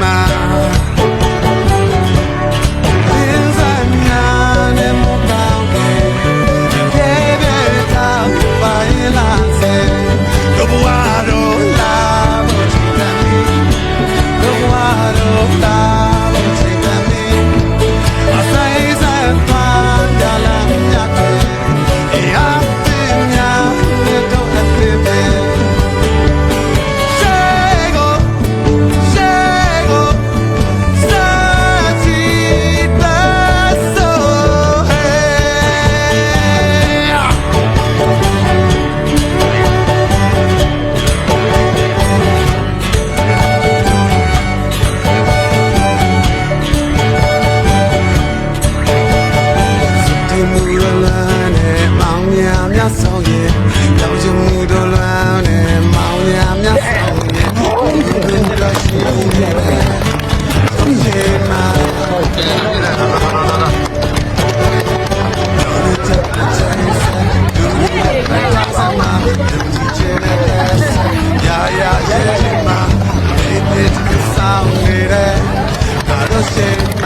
ငါတို့ ဒီမူရလန်းနဲ့မောင်မြမြဆောင်ရဲ့တောင်ချမူတော်လန်းနဲ့မောင်မြမြဆောင်ရဲ့ဘုရားရှိနေတယ်ဒီရဲ့မှာရာရာရဲ့မှာဒီဒီဆောင်နေတယ်ဒါတော့ရှိမှာ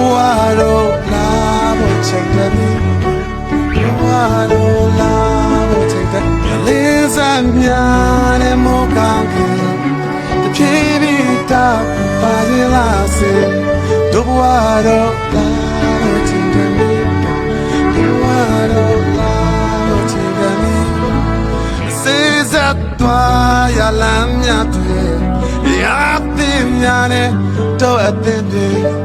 တို့ဘဝတော့လာဖို့ချိန်တယ် Wado la bote Liza mnyane mokangi The pibi ta Pazila se Dubwado la bote Dubwado la bote Seza twa ya la mnya tue Ya ti mnyane To atende